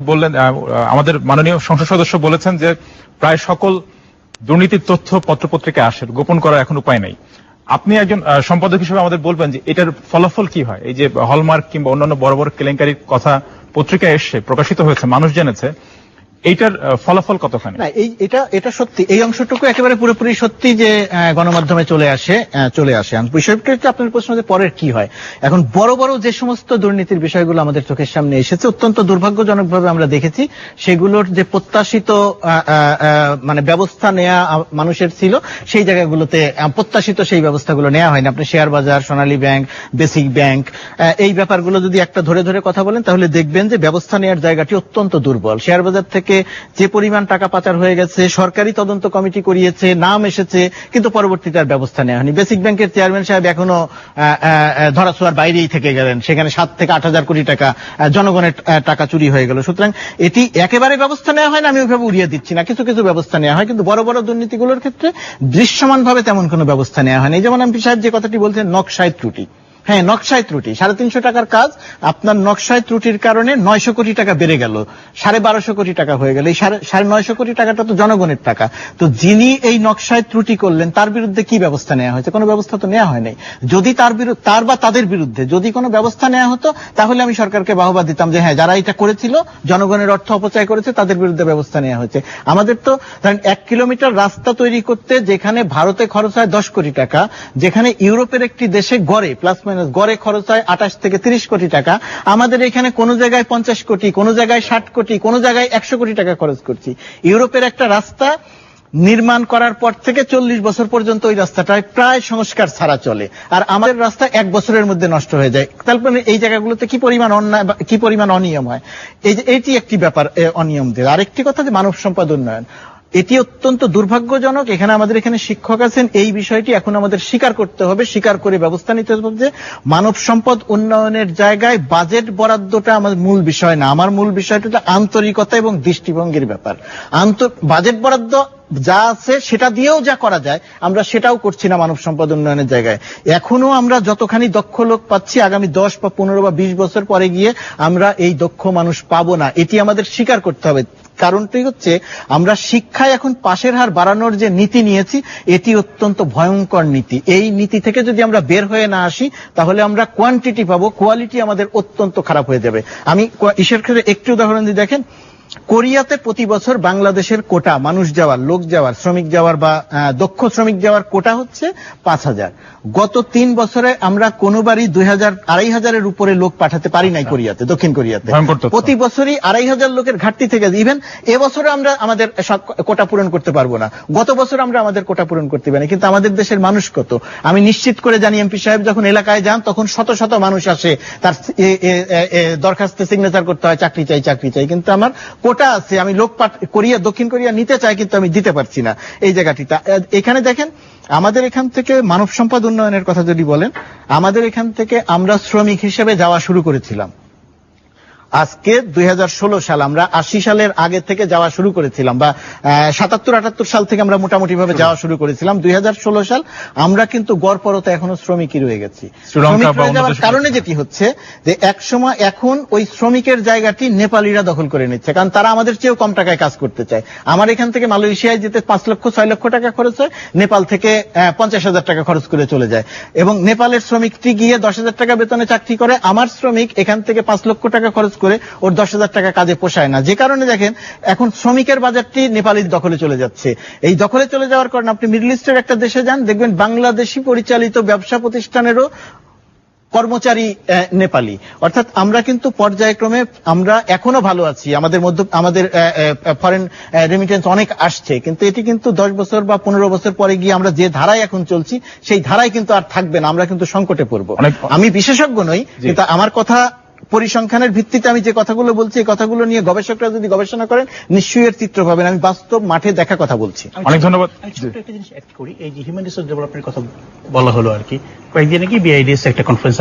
বললেন আমাদের মাননীয় সংসদ সদস্য বলেছেন যে প্রায় সকল দুর্নীতির তথ্য পত্রপত্রিকায় আসে, গোপন করার এখন উপায় নাই। আপনি একজন সম্পাদক হিসেবে আমাদের বলবেন যে এটার ফলাফল কি হয়? এই যে হলমার্ক কিংবা অন্যান্য বড় বড় কেলেঙ্কারির কথা পত্রিকায় এসে প্রকাশিত হয়েছে, মানুষ জেনেছে এইটার ফলাফল কতখানি? না, এই, এটা এটা সত্যি। এই অংশটুকু একেবারে পুরোপুরি সত্যি যে গণমাধ্যমে চলে আসে চলে আসে। বিষয়টা আপনার প্রশ্ন যে পরের কি হয়। এখন বড় বড় যে সমস্ত দুর্নীতির বিষয়গুলো আমাদের চোখের সামনে এসেছে, অত্যন্ত দুর্ভাগ্যজনকভাবে আমরা দেখেছি, সেগুলোর যে প্রত্যাশিত মানে ব্যবস্থা নেয়া মানুষের ছিল, সেই জায়গাগুলোতে প্রত্যাশিত সেই ব্যবস্থাগুলো নেওয়া হয়নি। আপনি শেয়ার বাজার, সোনালী ব্যাংক, বেসিক ব্যাংক এই ব্যাপারগুলো যদি একটা ধরে ধরে কথা বলেন, তাহলে দেখবেন যে ব্যবস্থা নেওয়ার জায়গাটি অত্যন্ত দুর্বল। শেয়ার বাজার থেকে যে পরিমাণ টাকা পাচার হয়ে গেছে সরকারি তদন্ত কমিটি করিয়েছে নাম এসেছে কিন্তু পরবর্তীতে আর ব্যবস্থা নেওয়া হয়নি। বেসিক ব্যাংকের চেয়ারম্যান সাহেব এখনও আহ, বাইরেই থেকে গেলেন। সেখানে সাত থেকে আট হাজার কোটি টাকা জনগণের টাকা চুরি হয়ে গেল। সুতরাং এটি একেবারে ব্যবস্থা নেওয়া হয় না আমি ওইভাবে উড়িয়ে দিচ্ছি না। কিছু কিছু ব্যবস্থা নেওয়া হয় কিন্তু বড় বড় দুর্নীতিগুলোর ক্ষেত্রে দৃশ্যমানভাবে তেমন কোনো ব্যবস্থা নেওয়া হয়নি যেমন এমপি সাহেব যে কথাটি বলছেন নকশায় ত্রুটি। হ্যাঁ নকশায় ত্রুটি। সাড়ে তিনশো টাকার কাজ, আপনার নকশায় ত্রুটির কারণে নয়শো কোটি টাকা বেড়ে গেল। সাড়ে বারোশো কোটি টাকা হয়ে গেল। এই সাড়ে নয়শো কোটি টাকাটা তো জনগণের টাকা। তো যিনি এই নকশায় ত্রুটি করলেন, তার বিরুদ্ধে কি ব্যবস্থা নেওয়া হয়েছে? কোনো ব্যবস্থা তো নেওয়া হয়নি। যদি তার বিরুদ্ধে তার বা তাদের বিরুদ্ধে যদি কোনো ব্যবস্থা নেওয়া হতো, তাহলে আমি সরকারকে বাহবা দিতাম যে হ্যাঁ যারা এটা করেছিল, জনগণের অর্থ অপচয় করেছে, তাদের বিরুদ্ধে ব্যবস্থা নেওয়া হয়েছে। আমাদের তো ধরেন এক কিলোমিটার রাস্তা তৈরি করতে যেখানে ভারতে খরচ হয় দশ কোটি টাকা, যেখানে ইউরোপের একটি দেশে গড়ে প্লাস মাইনাস গড়ে খরচ হয় আঠাশ থেকে তিরিশ কোটি টাকা। আমাদের এখানে কোন জায়গায় পঞ্চাশ কোটি কোন জায়গায় ষাট কোটি কোন জায়গায় একশো কোটি টাকা খরচ করছি। ইউরোপের একটা রাস্তা নির্মাণ করার পর থেকে চল্লিশ বছর পর্যন্ত ওই রাস্তাটায় প্রায় সংস্কার ছাড়া চলে। আর আমাদের রাস্তা এক বছরের মধ্যে নষ্ট হয়ে যায়। তারপরে এই জায়গাগুলোতে কি পরিমাণ অন্যায় কি পরিমাণ অনিয়ম হয়? এই যে এটি একটি ব্যাপার এ, অনিয়মদের আরেকটি কথা যে মানব সম্পদ উন্নয়ন। এটি অত্যন্ত দুর্ভাগ্যজনক। এখানে আমাদের এখানে শিক্ষক আছেন। এই বিষয়টি এখন আমাদের স্বীকার করতে হবে, স্বীকার করে ব্যবস্থা নিতে হবে যে মানব সম্পদ উন্নয়নের জায়গায় বাজেট বরাদ্দটা আমাদের মূল বিষয় না। আমার মূল বিষয়টা আন্তরিকতা এবং দৃষ্টিভঙ্গির ব্যাপার। আন্ত বাজেট বরাদ্দ যা আছে সেটা দিয়েও যা করা যায়, আমরা সেটাও করছি না মানব সম্পদ উন্নয়নের জায়গায়। এখনও আমরা যতখানি দক্ষ লোক পাচ্ছি, আগামী দশ বা পনেরো বা বিশ বছর পরে গিয়ে আমরা এই দক্ষ মানুষ পাবো না। এটি আমাদের স্বীকার করতে হবে। কারণটি হচ্ছে, আমরা শিক্ষায় এখন পাশের হার বাড়ানোর যে নীতি নিয়েছি, এটি অত্যন্ত ভয়ঙ্কর নীতি। এই নীতি থেকে যদি আমরা বের হয়ে না আসি, তাহলে আমরা কোয়ান্টিটি পাবো কোয়ালিটি আমাদের অত্যন্ত খারাপ হয়ে যাবে। আমি ইসের ক্ষেত্রে একটি উদাহরণ দিয়ে দেখেন। কোরিয়াতে প্রতি বছর বাংলাদেশের কোটা মানুষ যাওয়ার লোক যাওয়ার শ্রমিক যাওয়ার বা দক্ষ শ্রমিক যাওয়ার কোটা হচ্ছে পাঁচ হাজার। গত তিন বছরে আমরা কোনোবারই দুই হাজার আড়াই হাজারের উপরে লোক পাঠাতে পারি নাই কোরিয়াতে দক্ষিণ কোরিয়াতে। প্রতি বছরই আড়াই হাজার লোকের ঘাটতি থেকে ইভেন এবছরে আমরা আমাদের সব কোটা পূরণ করতে পারব না। গত বছর আমরা আমাদের কোটা পূরণ করতে পারি কিন্তু আমাদের দেশের মানুষ কত? আমি নিশ্চিত করে জানি এমপি সাহেব যখন এলাকায় যান তখন শত শত মানুষ আসে তার দরখাস্তে সিগনেচার করতে হয় চাকরি চাই চাকরি চাই কিন্তু আমার কোটা আছে আমি লোক কোরিয়া দক্ষিণ কোরিয়া নিতে চাই কিন্তু আমি দিতে পারছি না এই জায়গাটিতে আহ, এখানে দেখেন আমাদের এখান থেকে মানব সম্পদ উন্নয়নের কথা যদি বলেন আমাদের এখান থেকে আমরা শ্রমিক হিসেবে যাওয়া শুরু করেছিলাম। আজকে দুই সাল আমরা আশি সালের আগে থেকে যাওয়া শুরু করেছিলাম বা সাতাত্তর আটাত্তর সাল থেকে আমরা মোটামুটি ভাবে যাওয়া শুরু করেছিলাম। দুই সাল আমরা কিন্তু গড়পরতে এখনও শ্রমিকই রয়ে গেছি। কারণে যেটি হচ্ছে যে এক সময় এখন ওই শ্রমিকের জায়গাটি নেপালিরা দখল করে নিচ্ছে কারণ তারা আমাদের চেয়েও কম টাকায় কাজ করতে চায়। আমার এখান থেকে মালয়েশিয়ায় যেতে পাঁচ লক্ষ ছয় লক্ষ টাকা খরচ হয় নেপাল থেকে পঞ্চাশ হাজার টাকা খরচ করে চলে যায়। এবং নেপালের শ্রমিকটি গিয়ে দশ হাজার টাকা বেতনে চাকরি করে আমার শ্রমিক এখান থেকে পাঁচ লক্ষ টাকা খরচ করে ওর দশ হাজার টাকা কাজে পোষায় না। যে কারণে দেখেন এখন শ্রমিকের বাজারটি নেপালির দখলে চলে যাচ্ছে। এই দখলে চলে যাওয়ার কারণে আপনি মিডল ইস্টের একটা দেশে যান দেখবেন বাংলাদেশি পরিচালিত ব্যবসা প্রতিষ্ঠানেরও কর্মচারী নেপালি। অর্থাৎ আমরা কিন্তু পর্যায়ক্রমে আমরা এখনও ভালো আছি। আমাদের মধ্যে আমাদের ফরেন রেমিটেন্স অনেক আসছে। কিন্তু এটি কিন্তু দশ বছর বা পনেরো বছর পরে গিয়ে আমরা যে ধারায় এখন চলছি সেই ধারায় কিন্তু আর থাকবে না। আমরা কিন্তু সংকটে পড়ব। আমি বিশেষজ্ঞ নই। কিন্তু আমার কথা পরিসংখ্যানের ভিত্তিতে আমি যে কথাগুলো বলছি এই কথাগুলো নিয়ে গবেষকরা যদি গবেষণা করেন নিশ্চয়ই এর চিত্র পাবেন। আমি বাস্তব মাঠে দেখা কথা বলছি। অনেক ধন্যবাদ। একটা জিনিস অ্যাড করি। এই যে হিউম্যান রিসোর্স ডেভেলপমেন্টের কথা বলা হলো আর কি। কয়েকদিন আগে বিআইডিএস একটা কনফারেন্স